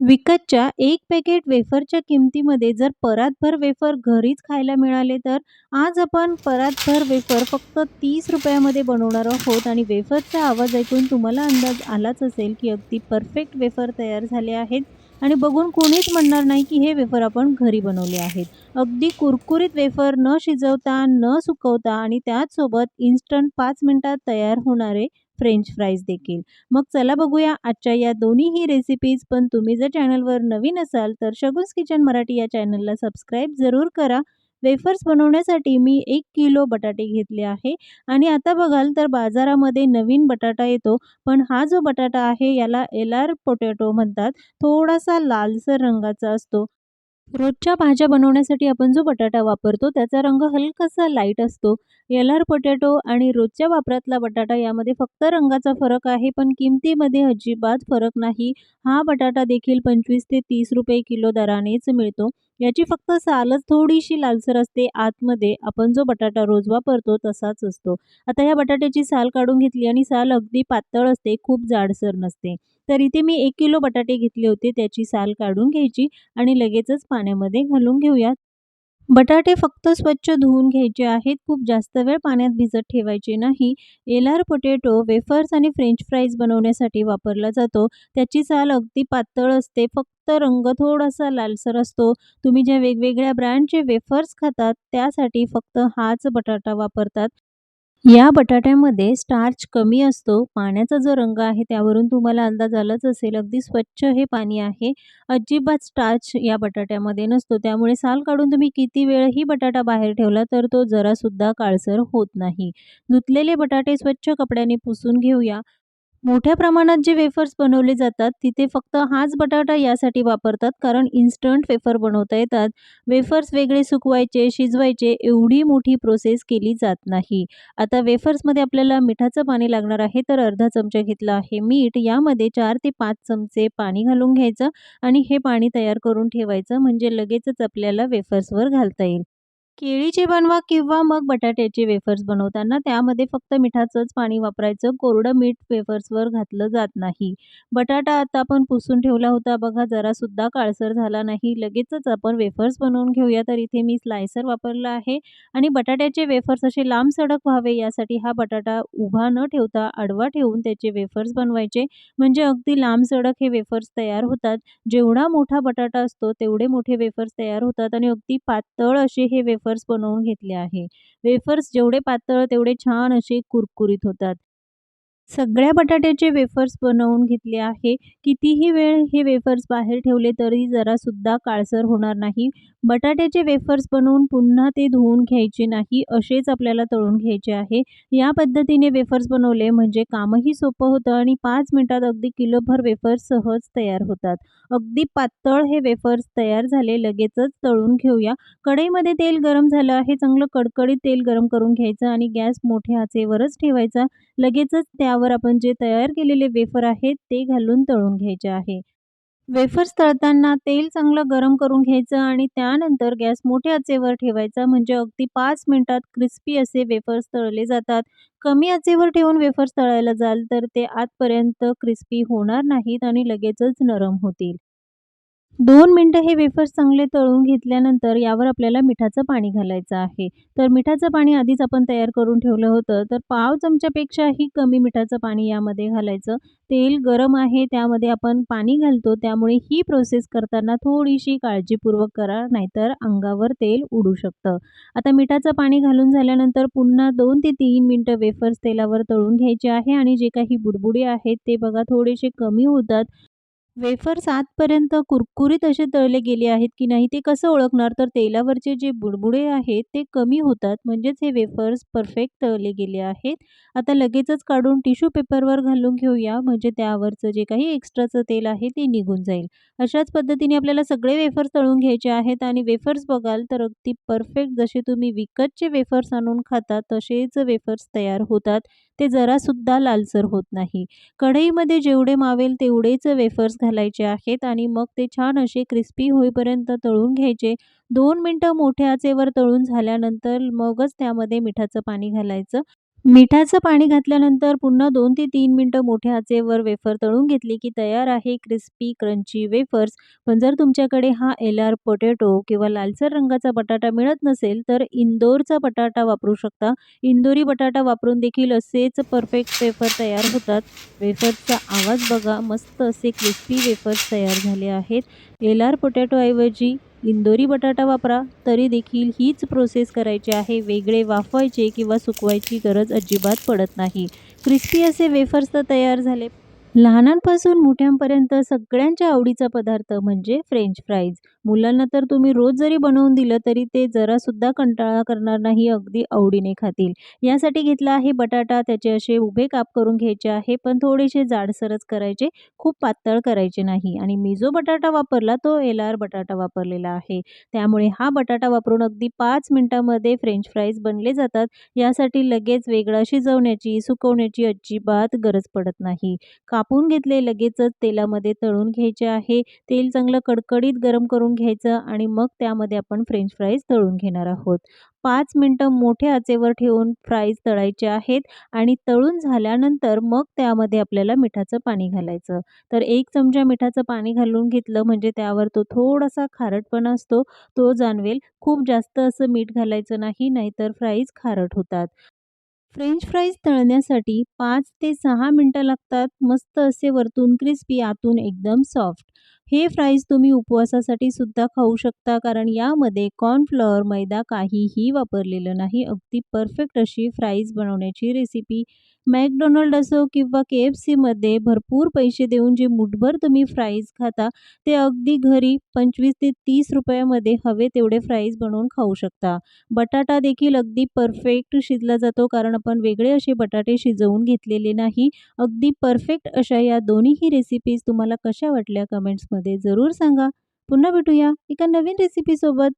विकतच्या एक पॅकेट वेफरच्या किमतीमध्ये जर परातभर वेफर घरीच खायला मिळाले तर आज आपण परातभर वेफर फक्त तीस रुपयामध्ये बनवणार आहोत आणि वेफरचा आवाज ऐकून तुम्हाला अंदाज आलाच असेल की अगदी परफेक्ट वेफर तयार झाले आहेत. आणि बघून कोणीच म्हणणार नाही की हे वेफर आपण घरी बनवले आहेत. अगदी कुरकुरीत वेफर न शिजवता न सुकवता आणि त्याचसोबत इन्स्टंट पाच मिनटात तयार होणारे फ्रेंच फ्राईज देखील. मग चला बघूया आजच्या या दोन्हीही रेसिपीज पण तुम्ही जर चॅनलवर नवीन असाल तर शगुन्स किचन मराठी या चॅनलला सबस्क्राईब जरूर करा. वेफर्स बनवण्यासाठी मी एक किलो बटाटे घेतले आहे. आणि आता बघाल तर बाजारामध्ये नवीन बटाटा येतो. पण हा जो बटाटा आहे याला एलार पोटॅटो म्हणतात. थोडासा लालसर रंगाचा असतो. रोजच्या भाज्या बनवण्यासाठी आपण जो बटाटा वापरतो त्याचा रंग हलकासा लाइट असतो. येलार पोटॅटो आणि रोजच्या वापरातला बटाटा यामध्ये फक्त रंगाचा फरक आहे पण किमतीमध्ये अजिबात फरक नाही. हा बटाटा देखील पंचवीस ते तीस रुपये किलो दरानेच मिळतो. याची फक्त सालच थोडीशी लालसर असते. आतमध्ये आपण जो बटाटा रोज वापरतो तसाच असतो. आता ह्या बटाट्याची साल काढून घेतली आणि साल अगदी पातळ असते खूप जाडसर नसते. तर इथे मी एक किलो बटाटे घेतले होते त्याची साल काढून घ्यायची आणि लगेचच पाण्यामध्ये घालून घेऊयात. बटाटे फक्त स्वच्छ धुवून घ्यायचे आहेत. खूप जास्त वेळ पाण्यात भिजत ठेवायचे नाही. एलार पोटॅटो वेफर्स आणि फ्रेंच फ्राईज बनवण्यासाठी वापरला जातो. त्याची साल अगदी पातळ असते. फक्त रंग थोडासा लालसर असतो. तुम्ही ज्या वेगवेगळ्या ब्रँडचे वेफर्स खातात त्यासाठी फक्त हाच बटाटा वापरतात. या बटाट्यामध्ये स्टार्च कमी असतो पाण्याचा जो रंग आहे त्यावरून तुम्हाला अंदाज आलाच असेल. अगदी स्वच्छ हे पाणी आहे. अजिबात स्टार्च या बटाट्यामध्ये नसतो. त्यामुळे साल काढून तुम्ही किती वेळही बटाटा बाहेर ठेवला तर तो जरासुद्धा काळसर होत नाही. धुतलेले बटाटे स्वच्छ कपड्याने पुसून घेऊया. मोठ्या प्रमाणात जे वेफर्स बनवले जातात तिथे फक्त हाच बटाटा यासाठी वापरतात कारण इन्स्टंट वेफर बनवता येतात. वेफर्स वेगळे सुकवायचे शिजवायचे एवढी मोठी प्रोसेस केली जात नाही. आता वेफर्समध्ये आपल्याला मिठाचं पाणी लागणार आहे तर अर्धा चमचा घेतला आहे मीठ. यामध्ये चार ते पाच चमचे पाणी घालून घ्यायचं आणि हे पाणी तयार करून ठेवायचं म्हणजे लगेचच आपल्याला वेफर्सवर घालता येईल. केळीचे बनवा किंवा मग बटाट्याचे वेफर्स बनवताना त्यामध्ये फक्त मिठाचंच पाणी वापरायचं. कोरडं मीठ वेफर्सवर घातलं जात नाही. बटाटा आता आपण पुसून ठेवला होता. बघा जरासुद्धा काळसर झाला नाही. लगेचच आपण वेफर्स बनवून घेऊया. तर इथे मी स्लायसर वापरला आहे आणि बटाट्याचे वेफर्स असे लांब सडक व्हावे यासाठी हा बटाटा उभा न ठेवता आडवा ठेवून त्याचे वेफर्स बनवायचे. म्हणजे अगदी लांब सडक हे वेफर्स तयार होतात. जेवढा मोठा बटाटा असतो तेवढे मोठे वेफर्स तयार होतात आणि अगदी पातळ असे हे वेफर्स वेफर्स बनवून घेतले आहे. वेफर्स जेवढे पातळ तेवढे छान असे कुरकुरीत होतात. सगळ्या बटाट्याचे वेफर्स बनवून घेतले आहे. कितीही वेळ हे वेफर्स बाहेर ठेवले तरी जरासुद्धा काळसर होणार नाही. बटाट्याचे वेफर्स बनवून पुन्हा ते धुवून घ्यायचे नाही असेच आपल्याला तळून घ्यायचे आहे. या पद्धतीने वेफर्स बनवले म्हणजे कामही सोपं होतं आणि पाच मिनटात अगदी किलोभर वेफर्स सहज तयार होतात. अगदी पातळ हे वेफर्स तयार झाले लगेचच तळून घेऊया. कढईमध्ये तेल गरम झालं आहे चांगलं कडकडीत तेल गरम करून घ्यायचं आणि गॅस मोठ्या आचेवरच ठेवायचा. लगेचच त्या त्यावर आपण जे तयार केलेले वेफर आहेत ते घालून तळून घ्यायचे आहे. वेफर्स तळताना तेल चांगलं गरम करून घ्यायचं आणि त्यानंतर गॅस मोठ्या आचेवर ठेवायचा म्हणजे अगदी पाच मिनटात क्रिस्पी असे वेफर्स तळले जातात. कमी आचेवर ठेवून वेफर्स तळायला जाल तर ते आतपर्यंत क्रिस्पी होणार नाहीत आणि लगेचच नरम होतील. दोन मिनटं हे वेफर्स चांगले तळून घेतल्यानंतर यावर आपल्याला मिठाचं पाणी घालायचं आहे. तर मिठाचं पाणी आधीच आपण तयार करून ठेवलं होतं. तर पाव चमच्यापेक्षाही कमी मिठाचं पाणी यामध्ये घालायचं. तेल गरम आहे त्यामध्ये आपण पाणी घालतो. त्यामुळे ही प्रोसेस करताना थोडीशी काळजीपूर्वक करा नाहीतर अंगावर तेल उडू शकतं. आता मिठाचं पाणी घालून झाल्यानंतर पुन्हा दोन ते तीन मिनटं वेफर्स तेलावर तळून घ्यायचे आहे. आणि जे काही बुडबुडे आहेत ते बघा थोडेसे कमी होतात. वेफर्स आतपर्यंत कुरकुरीत असे तळले गेले आहेत की नाही ते कसं ओळखणार? तर तेलावरचे जे बुडबुडे आहेत ते कमी होतात. म्हणजेच हे वेफर्स परफेक्ट तळले गेले आहेत. आता लगेचच काढून टिश्यू पेपरवर घालून घेऊया. म्हणजे त्यावरचं जे काही एक्स्ट्राचं तेल आहे ते निघून जाईल. अशाच पद्धतीने आपल्याला सगळे वेफर्स तळून घ्यायचे आहेत आणि वेफर्स बघाल तर अगदी परफेक्ट जसे तुम्ही विकतचे वेफर्स आणून खाता तसेच वेफर्स तयार होतात. ते जरासुद्धा लालसर होत नाही. कढईमध्ये जेवढे मावेल तेवढेच वेफर्स घालायचे आहेत आणि मग ते छान असे क्रिस्पी होईपर्यंत तळून घ्यायचे. दोन मिनटं मोठ्या आचेवर तळून झाल्यानंतर मगच त्यामध्ये मिठाचं पाणी घालायचं. मिठाचं पाणी घातल्यानंतर पुन्हा दोन ते तीन मिनटं मोठ्या आचेवर वेफर तळून घेतली की तयार आहे क्रिस्पी क्रंची वेफर्स. पण जर तुमच्याकडे हा एल-आर पोटॅटो किंवा लालसर रंगाचा बटाटा मिळत नसेल, तर इंदोरचा बटाटा वापरू शकता. इंदोरी बटाटा वापरून देखील असेच परफेक्ट वेफर तयार होतात. वेफर्सचा आवाज बघा, मस्त असे क्रिस्पी वेफर्स तयार झाले आहेत. एल-आर पोटॅटोऐवजी इंदोरी बटाटा वापरा, तरी देखील हीच प्रोसेस करायची आहे. वेगळे वाफवायचे किंवा सुकवायची गरज अजिबात पडत नाही. क्रिस्पी असे वेफर्स तर तयार झाले. लहानांपासून मोठ्यांपर्यंत सगळ्यांच्या आवडीचा पदार्थ म्हणजे फ्रेंच फ्राईज. मुलांना तर तुम्ही रोज जरी बनवून दिलं, तरी ते जरासुद्धा कंटाळा करणार नाही, अगदी आवडीने खातील. यासाठी घेतला आहे बटाटा. त्याचे असे उभे काप करून घ्यायचे आहे, पण थोडेसे जाडसरच करायचे, खूप पातळ करायचे नाही. आणि मी जो बटाटा वापरला, तो एल-आर बटाटा वापरलेला आहे. त्यामुळे हा बटाटा वापरून अगदी पाच मिनटामध्ये फ्रेंच फ्राईज बनले जातात. यासाठी लगेच वेगळा शिजवण्याची, सुकवण्याची अजिबात गरज पडत नाही. कापून घेतले, लगेचच तेलामध्ये तळून घ्यायचे आहे. तेल चांगलं कडकडीत गरम करून घ्यायचं आणि मग त्यामध्ये आपण फ्रेंच फ्राईज तळून घेणार आहोत. पाच मिनटं मोठ्या आचेवर ठेवून फ्राईज तळायचे आहेत आणि तळून झाल्यानंतर मग त्यामध्ये आपल्याला मिठाचं पाणी घालायचं. तर एक चमचा मिठाचं पाणी घालून घेतलं, म्हणजे त्यावर तो थोडासा खारटपणा असतो, तो जाणवेल. खूप जास्त असं मीठ घालायचं नाही, नाहीतर फ्राईज खारट होतात. फ्रेंच फ्राईज तळण्यासाठी पाच ते सहा मिनटं लागतात. मस्त असे वरतून क्रिस्पी, आतून एकदम सॉफ्ट. हे फ्राईज तुम्ही उपवासासाठी सुद्धा खाऊ शकता, कारण यामध्ये कॉर्नफ्लॉवर मैदा काहीही वापरलेलं नाही. अगदी परफेक्ट अशी फ्राईज बनवण्याची रेसिपी. मॅकडोनल्ड असो किंवा के-एफ-सीमध्ये भरपूर पैसे देऊन जे मूठभर तुम्ही फ्राईज खाता, ते अगदी घरी 25 ते तीस रुपयामध्ये हवे तेवढे फ्राईज बनवून खाऊ शकता. बटाटा देखील अगदी परफेक्ट शिजला जातो, कारण आपण वेगळे असे बटाटे शिजवून घेतलेले नाही. अगदी परफेक्ट अशा या दोन्हीही रेसिपीज तुम्हाला कशा वाटल्या, कमेंट्समध्ये जरूर सांगा. पुन्हा भेटूया एका नवीन रेसिपीसोबत.